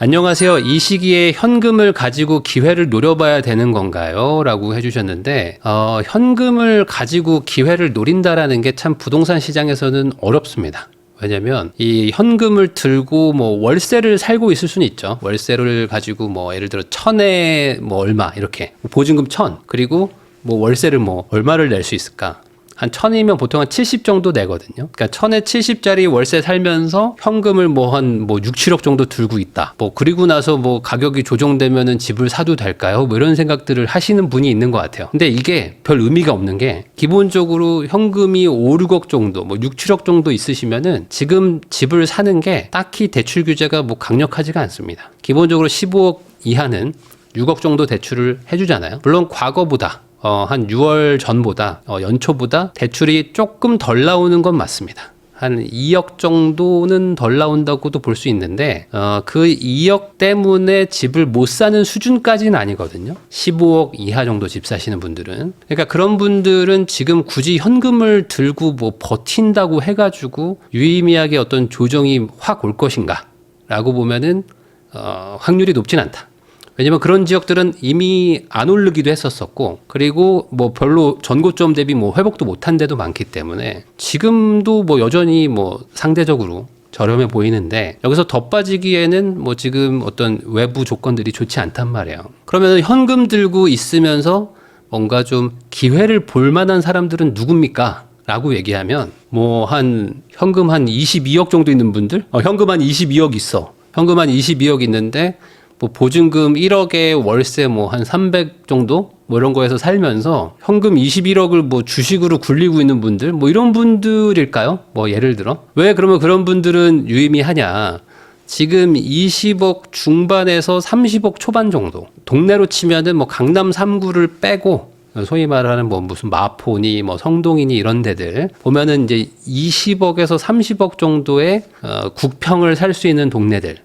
안녕하세요. 이 시기에 현금을 가지고 기회를 노려봐야 되는 건가요? 라고 해주셨는데, 어, 현금을 가지고 기회를 노린다라는 게 참 부동산 시장에서는 어렵습니다. 왜냐면 이 현금을 들고 뭐 월세를 살고 있을 수는 있죠. 월세를 가지고 뭐 예를 들어 천에 뭐 얼마 이렇게 보증금 천 그리고 뭐 월세를 뭐 얼마를 낼 수 있을까? 한 천이면 보통 한 70 정도 내거든요. 그러니까 천에 70짜리 월세 살면서 현금을 뭐한뭐 6, 7억 정도 들고 있다. 뭐 그리고 나서 뭐 가격이 조정되면은 집을 사도 될까요? 뭐 이런 생각들을 하시는 분이 있는 것 같아요. 근데 이게 별 의미가 없는 게 기본적으로 현금이 5, 6억 정도, 뭐 6, 7억 정도 있으시면은 지금 집을 사는 게 딱히 대출 규제가 뭐 강력하지가 않습니다. 기본적으로 15억 이하는 6억 정도 대출을 해주잖아요. 물론 과거보다 어, 한 6월 전보다 어, 연초보다 대출이 조금 덜 나오는 건 맞습니다. 한 2억 정도는 덜 나온다고도 볼 수 있는데 어, 그 2억 때문에 집을 못 사는 수준까지는 아니거든요. 15억 이하 정도 집 사시는 분들은 그러니까 그런 분들은 지금 굳이 현금을 들고 뭐 버틴다고 해가지고 유의미하게 어떤 조정이 확 올 것인가라고 보면은 어, 확률이 높진 않다. 왜냐면 그런 지역들은 이미 안 오르기도 했었었고 그리고 뭐 별로 전고점 대비 뭐 회복도 못한 데도 많기 때문에 지금도 뭐 여전히 뭐 상대적으로 저렴해 보이는데 여기서 더 빠지기에는 뭐 지금 어떤 외부 조건들이 좋지 않단 말이에요. 그러면 현금 들고 있으면서 뭔가 좀 기회를 볼 만한 사람들은 누굽니까? 라고 얘기하면 뭐 한 현금 한 22억 정도 있는 분들 어, 현금 한 22억 있어. 현금 한 22억 있는데 뭐 보증금 1억에 월세 뭐 한 300 정도 뭐 이런 거에서 살면서 현금 21억을 뭐 주식으로 굴리고 있는 분들 뭐 이런 분들일까요? 뭐 예를 들어 왜 그러면 그런 분들은 유의미하냐? 지금 20억 중반에서 30억 초반 정도 동네로 치면은 뭐 강남 3구를 빼고 소위 말하는 뭐 무슨 마포니 뭐 성동이니 이런 데들 보면은 이제 20억에서 30억 정도의 어, 국평을 살 수 있는 동네들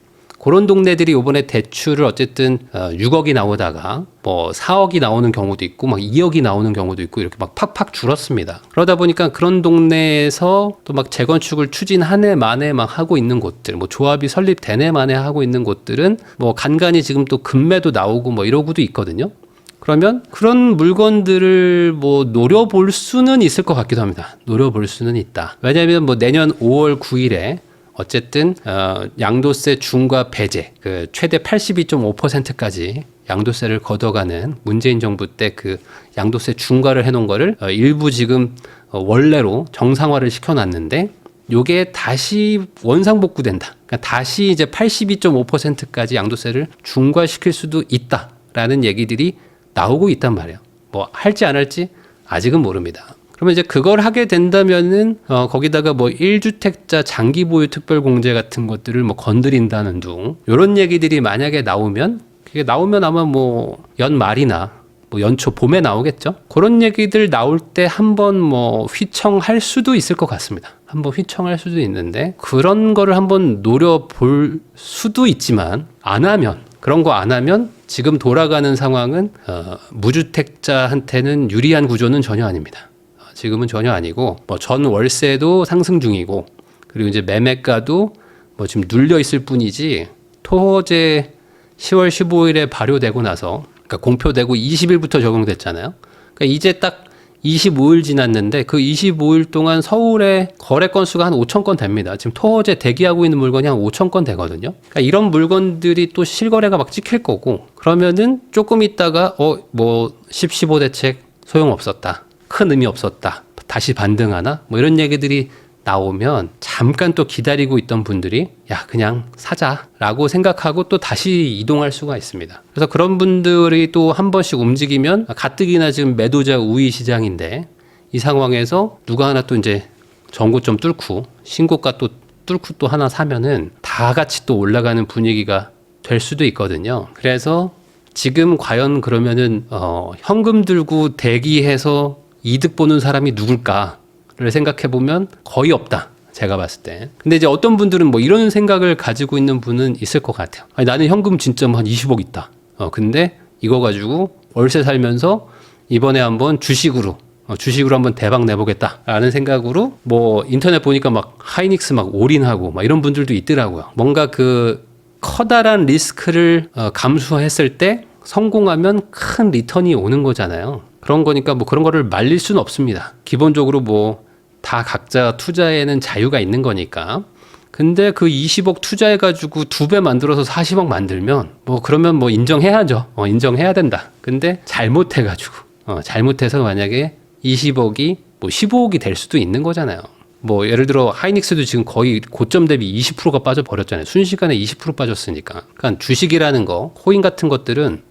그런 동네들이 이번에 대출을 어쨌든 어, 6억이 나오다가 뭐 4억이 나오는 경우도 있고 막 2억이 나오는 경우도 있고 이렇게 막 팍팍 줄었습니다. 그러다 보니까 그런 동네에서 또 막 재건축을 추진하네 만에 막 하고 있는 곳들, 뭐 조합이 설립되네 만에 하고 있는 곳들은 뭐 간간히 지금 또 금매도 나오고 뭐 이러고도 있거든요. 그러면 그런 물건들을 뭐 노려볼 수는 있을 것 같기도 합니다. 노려볼 수는 있다. 왜냐하면 뭐 내년 5월 9일에 어쨌든 어, 양도세 중과 배제 그 최대 82.5%까지 양도세를 걷어가는 문재인 정부 때 그 양도세 중과를 해놓은 거를 어, 일부 지금 어, 원래로 정상화를 시켜놨는데 요게 다시 원상복구된다. 그러니까 다시 이제 82.5%까지 양도세를 중과시킬 수도 있다라는 얘기들이 나오고 있단 말이에요. 뭐 할지 안 할지 아직은 모릅니다. 그러면 이제 그걸 하게 된다면은 어 거기다가 뭐 1주택자 장기 보유 특별 공제 같은 것들을 뭐 건드린다는 둥 요런 얘기들이 만약에 나오면 그게 나오면 아마 뭐 연말이나 뭐 연초 봄에 나오겠죠. 그런 얘기들 나올 때 한번 뭐 휘청할 수도 있을 것 같습니다. 한번 휘청할 수도 있는데 그런 거를 한번 노려볼 수도 있지만 안 하면 그런 거 안 하면 지금 돌아가는 상황은 어, 무주택자한테는 유리한 구조는 전혀 아닙니다. 어, 지금은 전혀 아니고 뭐 전 월세도 상승 중이고 그리고 이제 매매가도 뭐 지금 눌려 있을 뿐이지 토호제 10월 15일에 발효되고 나서 그러니까 공표되고 20일부터 적용됐잖아요. 그러니까 이제 딱 25일 지났는데 그 25일 동안 서울의 거래 건수가 한 5천 건 됩니다. 지금 토어제 대기하고 있는 물건이 한 5천 건 되거든요. 그러니까 이런 물건들이 또 실거래가 막 찍힐 거고 그러면은 조금 있다가 어 뭐 10, 15 대책 소용없었다. 큰 의미 없었다. 다시 반등하나? 뭐 이런 얘기들이 나오면 잠깐 또 기다리고 있던 분들이 야 그냥 사자라고 생각하고 또 다시 이동할 수가 있습니다. 그래서 그런 분들이 또 한 번씩 움직이면 가뜩이나 지금 매도자 우위 시장인데 이 상황에서 누가 하나 또 이제 전고점 뚫고 신고가 또 뚫고 또 하나 사면은 다 같이 또 올라가는 분위기가 될 수도 있거든요. 그래서 지금 과연 그러면은 어 현금 들고 대기해서 이득 보는 사람이 누굴까? 를 생각해 보면 거의 없다. 제가 봤을 때. 근데 이제 어떤 분들은 뭐 이런 생각을 가지고 있는 분은 있을 것 같아요. 아니, 나는 현금 진짜 뭐한 20억 있다. 어, 근데 이거 가지고 월세 살면서 이번에 한번 주식으로 어, 주식으로 한번 대박 내보겠다라는 생각으로 뭐 인터넷 보니까 막 하이닉스 막 올인하고 막 이런 분들도 있더라고요. 뭔가 그 커다란 리스크를 어, 감수했을 때 성공하면 큰 리턴이 오는 거잖아요. 그런 거니까 뭐 그런 거를 말릴 수는 없습니다. 기본적으로 뭐 다 각자 투자에는 자유가 있는 거니까. 근데 그 20억 투자해가지고 두 배 만들어서 40억 만들면 뭐 그러면 뭐 인정해야죠. 어, 인정해야 된다. 근데 잘못해가지고 어, 잘못해서 만약에 20억이 뭐 15억이 될 수도 있는 거잖아요. 뭐 예를 들어 하이닉스도 지금 거의 고점 대비 20%가 빠져 버렸잖아요. 순식간에 20% 빠졌으니까. 그러니까 주식이라는 거, 코인 같은 것들은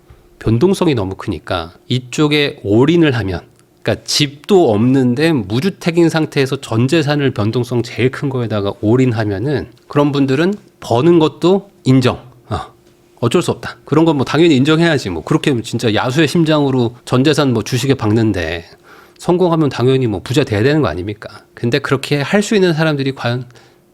변동성이 너무 크니까 이쪽에 올인을 하면 그러니까 집도 없는데 무주택인 상태에서 전 재산을 변동성 제일 큰 거에다가 올인하면은 그런 분들은 버는 것도 인정. 어. 어쩔 수 없다. 그런 건 뭐 당연히 인정해야지. 뭐 그렇게 진짜 야수의 심장으로 전 재산 뭐 주식에 박는데 성공하면 당연히 뭐 부자 돼야 되는 거 아닙니까? 근데 그렇게 할 수 있는 사람들이 과연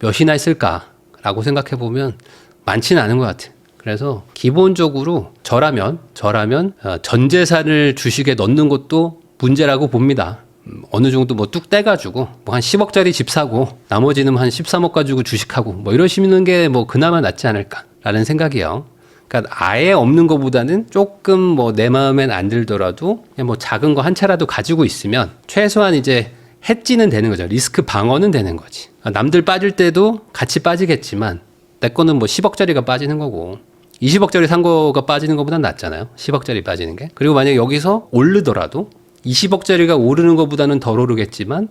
몇이나 있을까라고 생각해 보면 많지는 않은 것 같아요. 그래서 기본적으로 저라면 저라면 어, 전 재산을 주식에 넣는 것도 문제라고 봅니다. 음, 어느 정도 뭐 뚝 떼가지고 뭐 한 10억짜리 집 사고 나머지는 한 13억 가지고 주식하고 뭐 이러시는 게 뭐 그나마 낫지 않을까라는 생각이요. 그러니까 아예 없는 것보다는 조금 뭐 내 마음엔 안 들더라도 뭐 작은 거한 차라도 가지고 있으면 최소한 이제 해지는 되는 거죠. 리스크 방어는 되는 거지. 아, 남들 빠질 때도 같이 빠지겠지만 내 거는 뭐 10억짜리가 빠지는 거고 20억짜리 산 거가 빠지는 것보단 낫잖아요. 10억짜리 빠지는 게. 그리고 만약 여기서 오르더라도 20억짜리가 오르는 것보다는 덜 오르겠지만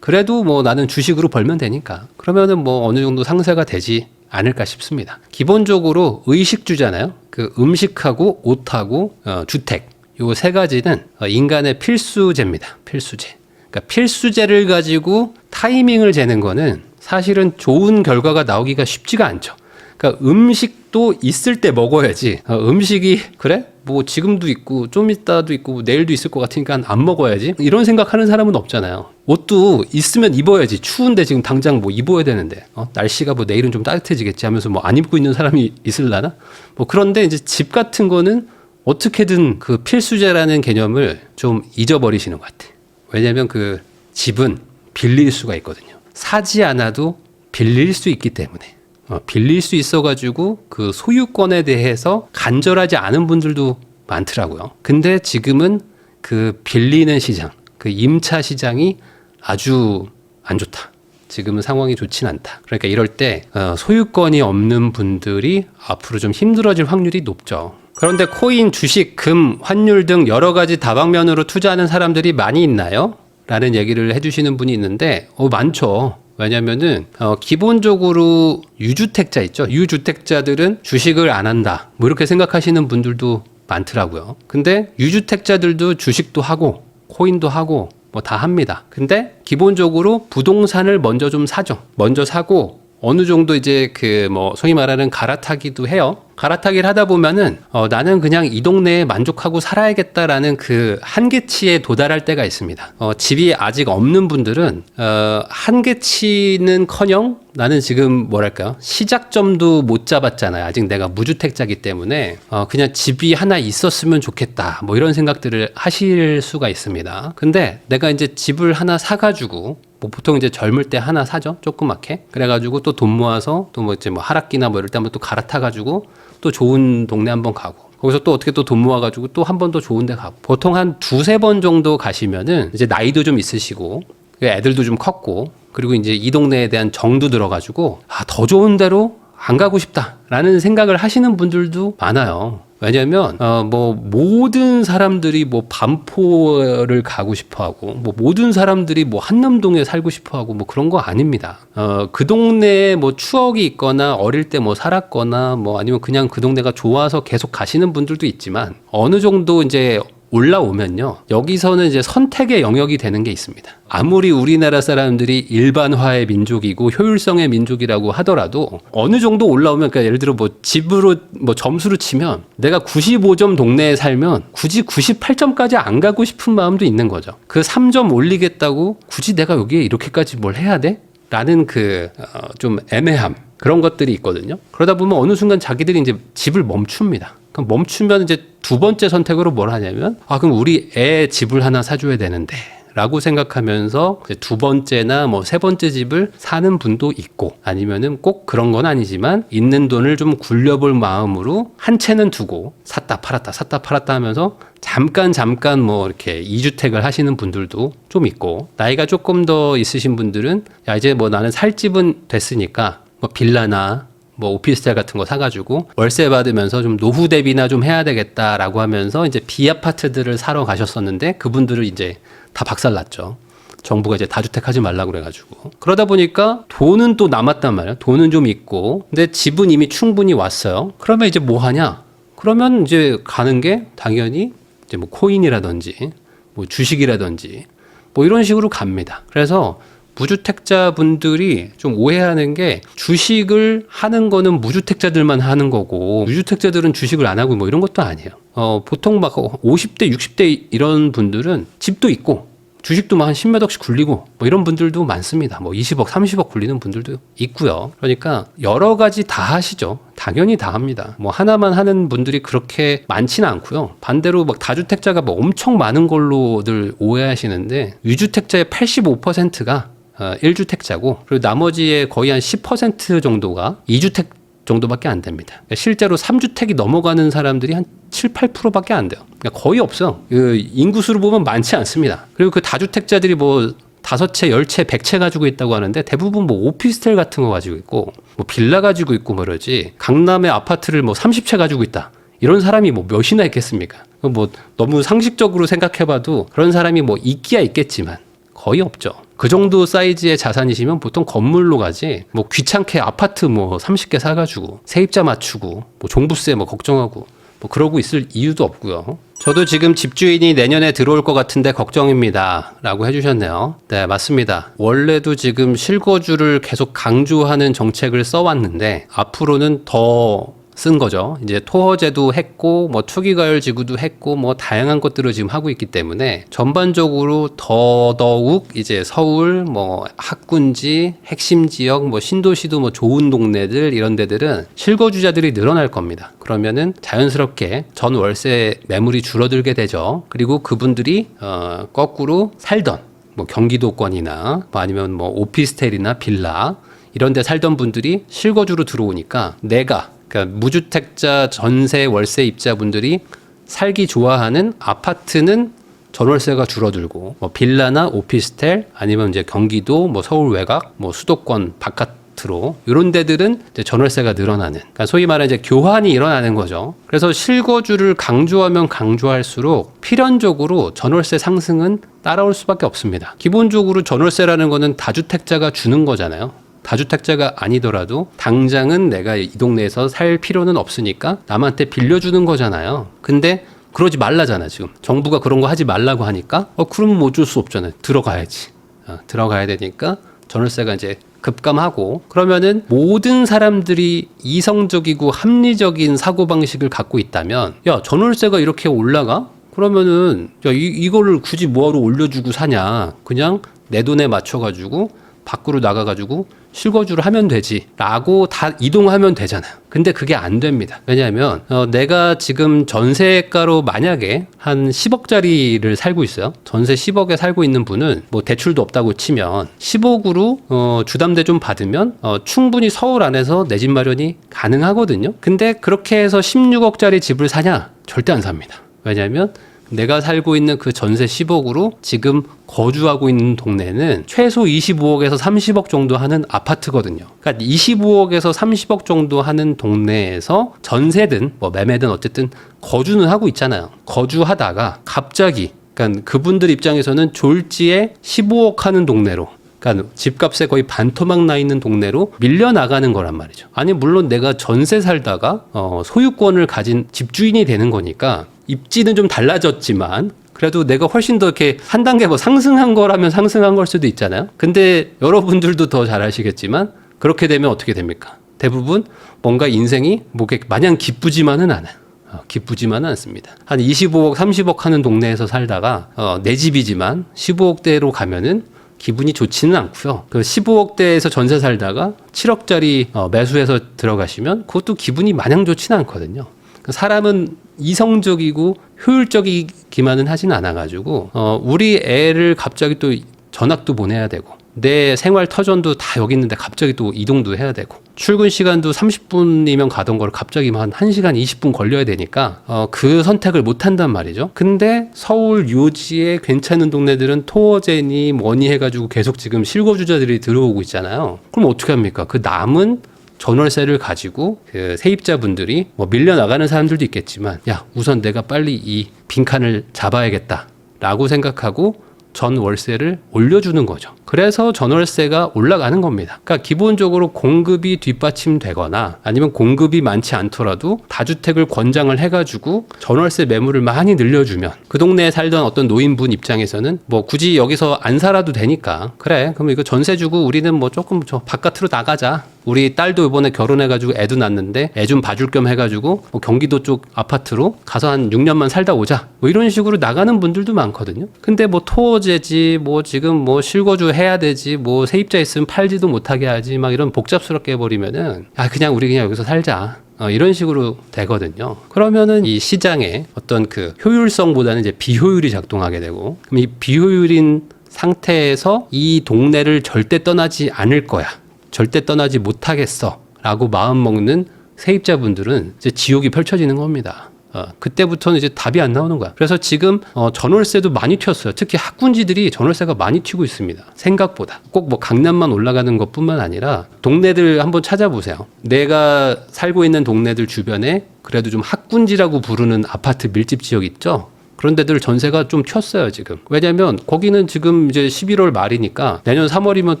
그래도 뭐 나는 주식으로 벌면 되니까 그러면은 뭐 어느 정도 상세가 되지 않을까 싶습니다. 기본적으로 의식주잖아요. 그 음식하고 옷하고 어, 주택 요 세 가지는 어, 인간의 필수제입니다. 필수제. 그러니까 필수제를 가지고 타이밍을 재는 거는 사실은 좋은 결과가 나오기가 쉽지가 않죠. 그러니까 음식 도 있을 때 먹어야지. 어, 음식이 그래? 뭐 지금도 있고 좀 이따도 있고 뭐 내일도 있을 것 같으니까 안 먹어야지. 이런 생각하는 사람은 없잖아요. 옷도 있으면 입어야지. 추운데 지금 당장 뭐 입어야 되는데 어? 날씨가 뭐 내일은 좀 따뜻해지겠지 하면서 뭐 안 입고 있는 사람이 있을라나? 뭐 그런데 이제 집 같은 거는 어떻게든 그 필수제라는 개념을 좀 잊어버리시는 것 같아. 왜냐하면 그 집은 빌릴 수가 있거든요. 사지 않아도 빌릴 수 있기 때문에. 어, 빌릴 수 있어가지고 그 소유권에 대해서 간절하지 않은 분들도 많더라고요. 근데 지금은 그 빌리는 시장, 그 임차 시장이 아주 안 좋다. 지금은 상황이 좋진 않다. 그러니까 이럴 때 어, 소유권이 없는 분들이 앞으로 좀 힘들어질 확률이 높죠. 그런데 코인, 주식, 금, 환율 등 여러 가지 다방면으로 투자하는 사람들이 많이 있나요? 라는 얘기를 해주시는 분이 있는데, 어, 많죠. 왜냐면은, 어, 기본적으로 유주택자 있죠. 유주택자들은 주식을 안 한다. 뭐 이렇게 생각하시는 분들도 많더라고요. 근데 유주택자들도 주식도 하고, 코인도 하고, 뭐 다 합니다. 근데 기본적으로 부동산을 먼저 좀 사죠. 먼저 사고, 어느 정도 이제 그 뭐 소위 말하는 갈아타기도 해요. 갈아타기를 하다 보면은 어 나는 그냥 이 동네에 만족하고 살아야겠다라는 그 한계치에 도달할 때가 있습니다. 어 집이 아직 없는 분들은 어 한계치는커녕 나는 지금 뭐랄까요 시작점도 못 잡았잖아요. 아직 내가 무주택자기 때문에 어 그냥 집이 하나 있었으면 좋겠다. 뭐 이런 생각들을 하실 수가 있습니다. 근데 내가 이제 집을 하나 사가지고 뭐 보통 이제 젊을 때 하나 사죠 조그맣게 그래가지고 또 돈 모아서 또 뭐 이제 뭐 하락기나 뭐 이럴 때 한번 또 갈아타가지고 또 좋은 동네 한번 가고 거기서 또 어떻게 또 돈 모아가지고 또 한 번 더 좋은 데 가고 보통 한 두세 번 정도 가시면은 이제 나이도 좀 있으시고 애들도 좀 컸고 그리고 이제 이 동네에 대한 정도 들어가지고 아 더 좋은 데로 안 가고 싶다라는 생각을 하시는 분들도 많아요. 왜냐하면 어 뭐 모든 사람들이 뭐 반포를 가고 싶어하고 뭐 모든 사람들이 뭐 한남동에 살고 싶어하고 뭐 그런 거 아닙니다. 어 그 동네에 뭐 추억이 있거나 어릴 때 뭐 살았거나 뭐 아니면 그냥 그 동네가 좋아서 계속 가시는 분들도 있지만 어느 정도 이제 올라오면요. 여기서는 이제 선택의 영역이 되는 게 있습니다. 아무리 우리나라 사람들이 일반화의 민족이고 효율성의 민족이라고 하더라도 어느 정도 올라오면 그러니까 예를 들어 뭐 집으로 뭐 점수로 치면 내가 95점 동네에 살면 굳이 98점까지 안 가고 싶은 마음도 있는 거죠. 그 3점 올리겠다고 굳이 내가 여기에 이렇게까지 뭘 해야 돼? 라는 그 좀 애매함 그런 것들이 있거든요. 그러다 보면 어느 순간 자기들이 이제 집을 멈춥니다. 그럼 멈추면 이제 두 번째 선택으로 뭘 하냐면 아 그럼 우리 애 집을 하나 사줘야 되는데 라고 생각하면서 두 번째나 뭐 세 번째 집을 사는 분도 있고 아니면은 꼭 그런 건 아니지만 있는 돈을 좀 굴려볼 마음으로 한 채는 두고 샀다 팔았다 샀다 팔았다 하면서 잠깐 잠깐 뭐 이렇게 이주택을 하시는 분들도 좀 있고 나이가 조금 더 있으신 분들은 야 이제 뭐 나는 살 집은 됐으니까 뭐 빌라나 뭐 오피스텔 같은 거 사가지고 월세 받으면서 좀 노후 대비나 좀 해야 되겠다라고 하면서 이제 비아파트들을 사러 가셨었는데 그분들을 이제 다 박살났죠. 정부가 이제 다주택 하지 말라고 그래가지고 그러다 보니까 돈은 또 남았단 말이에요. 돈은 좀 있고 근데 집은 이미 충분히 왔어요. 그러면 이제 뭐 하냐? 그러면 이제 가는 게 당연히 이제 뭐 코인이라든지 뭐 주식이라든지 뭐 이런 식으로 갑니다. 그래서 무주택자 분들이 좀 오해하는 게 주식을 하는 거는 무주택자들만 하는 거고 무주택자들은 주식을 안 하고 뭐 이런 것도 아니에요. 어, 보통 막 50대, 60대 이런 분들은 집도 있고 주식도 막한 10몇 억씩 굴리고 뭐 이런 분들도 많습니다. 뭐 20억, 30억 굴리는 분들도 있고요. 그러니까 여러 가지 다 하시죠. 당연히 다 합니다. 뭐 하나만 하는 분들이 그렇게 많지는 않고요. 반대로 막 다주택자가 뭐 엄청 많은 걸로들 오해하시는데 유주택자의 85%가 어, 1주택자고 그리고 나머지의 거의 한 10% 정도가 2주택 정도밖에 안 됩니다. 그러니까 실제로 3주택이 넘어가는 사람들이 한 7, 8%밖에 안 돼요. 그러니까 거의 없어. 그 인구수로 보면 많지 않습니다. 그리고 그 다주택자들이 뭐 다섯 채, 열 채, 백 채 가지고 있다고 하는데 대부분 뭐 오피스텔 같은 거 가지고 있고 뭐 빌라 가지고 있고 뭐 그러지 강남의 아파트를 뭐 30채 가지고 있다. 이런 사람이 뭐 몇이나 있겠습니까? 뭐 너무 상식적으로 생각해봐도 그런 사람이 뭐 있기야 있겠지만 거의 없죠. 그 정도 사이즈의 자산이시면 보통 건물로 가지 뭐 귀찮게 아파트 뭐 30개 사가지고 세입자 맞추고 뭐 종부세 뭐 걱정하고 뭐 그러고 있을 이유도 없고요. 저도 지금 집주인이 내년에 들어올 것 같은데 걱정입니다. 라고 해주셨네요. 네, 맞습니다. 원래도 지금 실거주를 계속 강조하는 정책을 써왔는데 앞으로는 더 쓴 거죠. 이제 토허제도 했고, 뭐 투기가열 지구도 했고, 뭐 다양한 것들을 지금 하고 있기 때문에 전반적으로 더더욱 이제 서울, 뭐 학군지, 핵심 지역, 뭐 신도시도 뭐 좋은 동네들 이런 데들은 실거주자들이 늘어날 겁니다. 그러면은 자연스럽게 전 월세 매물이 줄어들게 되죠. 그리고 그분들이 어, 거꾸로 살던 뭐 경기도권이나 뭐 아니면 뭐 오피스텔이나 빌라 이런 데 살던 분들이 실거주로 들어오니까 내가 그러니까 무주택자 전세 월세 입자분들이 살기 좋아하는 아파트는 전월세가 줄어들고 뭐 빌라나 오피스텔 아니면 이제 경기도 뭐 서울 외곽 뭐 수도권 바깥 으로 이런 데들은 전월세가 늘어나는 그러니까 소위 말하는 이제 교환이 일어나는 거죠. 그래서 실거주를 강조하면 강조할수록 필연적으로 전월세 상승은 따라올 수밖에 없습니다. 기본적으로 전월세라는 거는 다주택자가 주는 거잖아요. 다주택자가 아니더라도 당장은 내가 이 동네에서 살 필요는 없으니까 남한테 빌려주는 거잖아요. 근데 그러지 말라잖아 지금 정부가 그런 거 하지 말라고 하니까 어 그러면 뭐 어쩔 수 없잖아요. 들어가야지. 어, 들어가야 되니까 전월세가 이제 급감하고 그러면은 모든 사람들이 이성적이고 합리적인 사고 방식을 갖고 있다면 야 전월세가 이렇게 올라가 그러면은 야 이, 이거를 굳이 뭐하러 올려주고 사냐 그냥 내 돈에 맞춰가지고 밖으로 나가가지고 실거주를 하면 되지라고 다 이동하면 되잖아요. 근데 그게 안 됩니다. 왜냐하면 어, 내가 지금 전세가로 만약에 한 10억짜리를 살고 있어요. 전세 10억에 살고 있는 분은 뭐 대출도 없다고 치면 10억으로 어, 주담대 좀 받으면 어, 충분히 서울 안에서 내 집 마련이 가능하거든요. 근데 그렇게 해서 16억짜리 집을 사냐? 절대 안 삽니다. 왜냐하면 내가 살고 있는 그 전세 10억으로 지금 거주하고 있는 동네는 최소 25억에서 30억 정도 하는 아파트거든요. 그러니까 25억에서 30억 정도 하는 동네에서 전세든 뭐 매매든 어쨌든 거주는 하고 있잖아요. 거주하다가 갑자기 그러니까 그분들 입장에서는 졸지에 15억 하는 동네로 그러니까 집값에 거의 반토막 나 있는 동네로 밀려 나가는 거란 말이죠. 아니 물론 내가 전세 살다가 어, 소유권을 가진 집주인이 되는 거니까 입지는 좀 달라졌지만 그래도 내가 훨씬 더 이렇게 한 단계 뭐 상승한 거라면 상승한 걸 수도 있잖아요. 근데 여러분들도 더 잘 아시겠지만 그렇게 되면 어떻게 됩니까? 대부분 뭔가 인생이 뭐 마냥 기쁘지만은 않아요. 어, 기쁘지만은 않습니다. 한 25억, 30억 하는 동네에서 살다가 어, 내 집이지만 15억대로 가면은 기분이 좋지는 않고요. 그 15억대에서 전세 살다가 7억짜리 어, 매수해서 들어가시면 그것도 기분이 마냥 좋지는 않거든요. 그 사람은 이성적이고 효율적이 기만은 하진 않아가지고 어, 우리 애를 갑자기 또 전학도 보내야 되고 내 생활 터전도 다 여기 있는데 갑자기 또 이동도 해야 되고 출근 시간도 30분이면 가던 걸 갑자기 한 1시간 20분 걸려야 되니까 어, 그 선택을 못 한단 말이죠. 근데 서울 요지에 괜찮은 동네들은 토어제니 뭐니 해가지고 계속 지금 실거주자들이 들어오고 있잖아요. 그럼 어떻게 합니까? 그 남은 전월세를 가지고 그 세입자분들이 뭐 밀려 나가는 사람들도 있겠지만 야 우선 내가 빨리 이 빈칸을 잡아야겠다 라고 생각하고 전 월세를 올려주는 거죠. 그래서 전월세가 올라가는 겁니다. 그러니까 기본적으로 공급이 뒷받침되거나 아니면 공급이 많지 않더라도 다주택을 권장을 해가지고 전월세 매물을 많이 늘려주면 그 동네에 살던 어떤 노인분 입장에서는 뭐 굳이 여기서 안 살아도 되니까 그래 그럼 이거 전세 주고 우리는 뭐 조금 저 바깥으로 나가자. 우리 딸도 이번에 결혼해가지고 애도 낳는데 애 좀 봐줄 겸 해가지고 뭐 경기도 쪽 아파트로 가서 한 6년만 살다 오자. 뭐 이런 식으로 나가는 분들도 많거든요. 근데 뭐 토어제지 뭐 지금 뭐 실거주 해야 되지 뭐 세입자 있으면 팔지도 못하게 하지 막 이런 복잡스럽게 해버리면은 아 그냥 우리 그냥 여기서 살자. 어, 이런 식으로 되거든요. 그러면은 이 시장의 어떤 그 효율성보다는 이제 비효율이 작동하게 되고 그럼 이 비효율인 상태에서 이 동네를 절대 떠나지 않을 거야. 절대 떠나지 못하겠어. 라고 마음 먹는 세입자분들은 이제 지옥이 펼쳐지는 겁니다. 어, 그때부터는 이제 답이 안 나오는 거야. 그래서 지금 어, 전월세도 많이 튀었어요. 특히 학군지들이 전월세가 많이 튀고 있습니다. 생각보다 꼭 뭐 강남만 올라가는 것뿐만 아니라 동네들 한번 찾아보세요. 내가 살고 있는 동네들 주변에 그래도 좀 학군지라고 부르는 아파트 밀집 지역 있죠. 그런 데들 전세가 좀 튀었어요, 지금. 왜냐면 거기는 지금 이제 11월 말이니까 내년 3월이면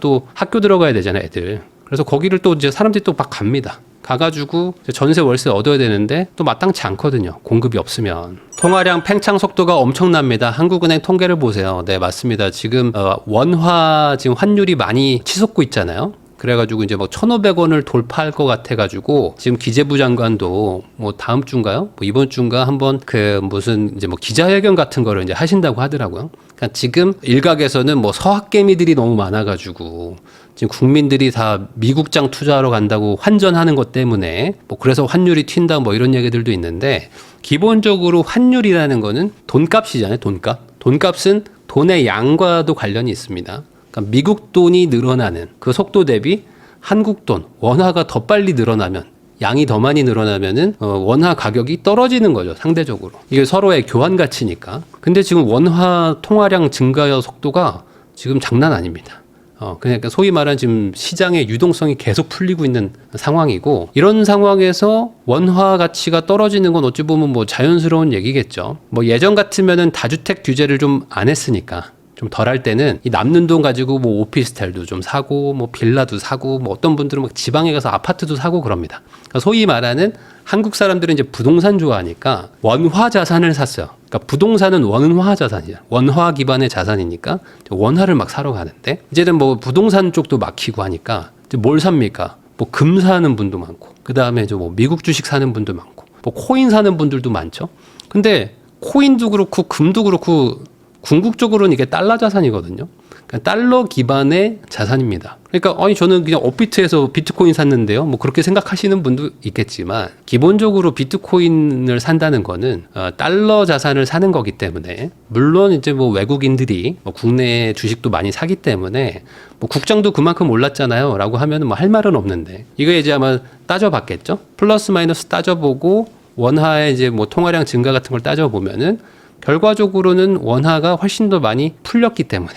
또 학교 들어가야 되잖아요, 애들. 그래서 거기를 또 이제 사람들이 또 막 갑니다. 가가지고 전세 월세 얻어야 되는데 또 마땅치 않거든요. 공급이 없으면. 통화량 팽창 속도가 엄청납니다. 한국은행 통계를 보세요. 네, 맞습니다. 지금 어, 원화 지금 환율이 많이 치솟고 있잖아요. 그래가지고 이제 뭐 1,500원을 돌파할 것 같아가지고 지금 기재부 장관도 뭐 다음 주인가요? 뭐 이번 주인가 한번 그 무슨 이제 뭐 기자회견 같은 거를 이제 하신다고 하더라고요. 그러니까 지금 일각에서는 뭐 서학개미들이 너무 많아가지고 지금 국민들이 다 미국장 투자하러 간다고 환전하는 것 때문에 뭐 그래서 환율이 튄다 뭐 이런 얘기들도 있는데 기본적으로 환율이라는 거는 돈값이잖아요. 돈값. 돈값은 돈의 양과도 관련이 있습니다. 그러니까 미국 돈이 늘어나는 그 속도 대비 한국 돈 원화가 더 빨리 늘어나면 양이 더 많이 늘어나면은 어, 원화 가격이 떨어지는 거죠 상대적으로. 이게 서로의 교환 가치니까. 근데 지금 원화 통화량 증가의 속도가 지금 장난 아닙니다. 어, 그러니까 소위 말하는 지금 시장의 유동성이 계속 풀리고 있는 상황이고 이런 상황에서 원화 가치가 떨어지는 건 어찌 보면 뭐 자연스러운 얘기겠죠. 뭐 예전 같으면은 다주택 규제를 좀 안 했으니까 좀 덜할 때는 이 남는 돈 가지고 뭐 오피스텔도 좀 사고 뭐 빌라도 사고 뭐 어떤 분들은 막 지방에 가서 아파트도 사고 그럽니다. 그러니까 소위 말하는 한국 사람들은 이제 부동산 좋아하니까 원화 자산을 샀어요. 그러니까 부동산은 원화 자산이야. 원화 기반의 자산이니까 원화를 막 사러 가는데 이제는 뭐 부동산 쪽도 막히고 하니까 이제 뭘 삽니까? 뭐 금 사는 분도 많고 그 다음에 뭐 미국 주식 사는 분도 많고 뭐 코인 사는 분들도 많죠. 근데 코인도 그렇고 금도 그렇고 궁극적으로는 이게 달러 자산이거든요. 그러니까 달러 기반의 자산입니다. 그러니까 아니 저는 그냥 업비트에서 비트코인 샀는데요. 뭐 그렇게 생각하시는 분도 있겠지만 기본적으로 비트코인을 산다는 거는 어, 달러 자산을 사는 거기 때문에 물론 이제 뭐 외국인들이 뭐 국내 주식도 많이 사기 때문에 뭐 국장도 그만큼 올랐잖아요.라고 하면은 뭐 할 말은 없는데 이거 이제 아마 따져봤겠죠. 플러스 마이너스 따져보고 원화의 이제 뭐 통화량 증가 같은 걸 따져보면은 결과적으로는 원화가 훨씬 더 많이 풀렸기 때문에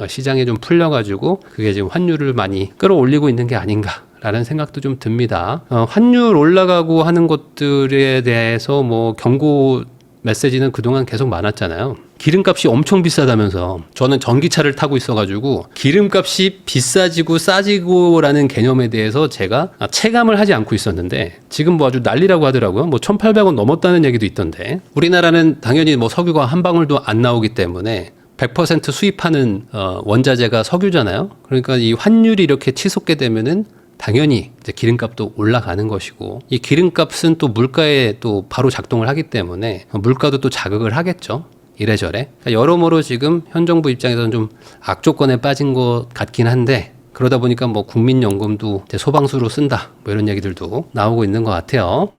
어, 시장에 좀 풀려가지고 그게 지금 환율을 많이 끌어올리고 있는 게 아닌가 라는 생각도 좀 듭니다. 어, 환율 올라가고 하는 것들에 대해서 뭐 경고 메시지는 그동안 계속 많았잖아요. 기름값이 엄청 비싸다면서 저는 전기차를 타고 있어가지고 기름값이 비싸지고 싸지고라는 개념에 대해서 제가 체감을 하지 않고 있었는데 지금 뭐 아주 난리라고 하더라고요. 뭐 1,800원 넘었다는 얘기도 있던데 우리나라는 당연히 뭐 석유가 한 방울도 안 나오기 때문에 100% 수입하는 어, 원자재가 석유잖아요. 그러니까 이 환율이 이렇게 치솟게 되면은 당연히 이제 기름값도 올라가는 것이고 이 기름값은 또 물가에 또 바로 작동을 하기 때문에 물가도 또 자극을 하겠죠. 이래저래. 그러니까 여러모로 지금 현 정부 입장에서는 좀 악조건에 빠진 것 같긴 한데 그러다 보니까 뭐 국민연금도 소방수로 쓴다 뭐 이런 얘기들도 나오고 있는 것 같아요.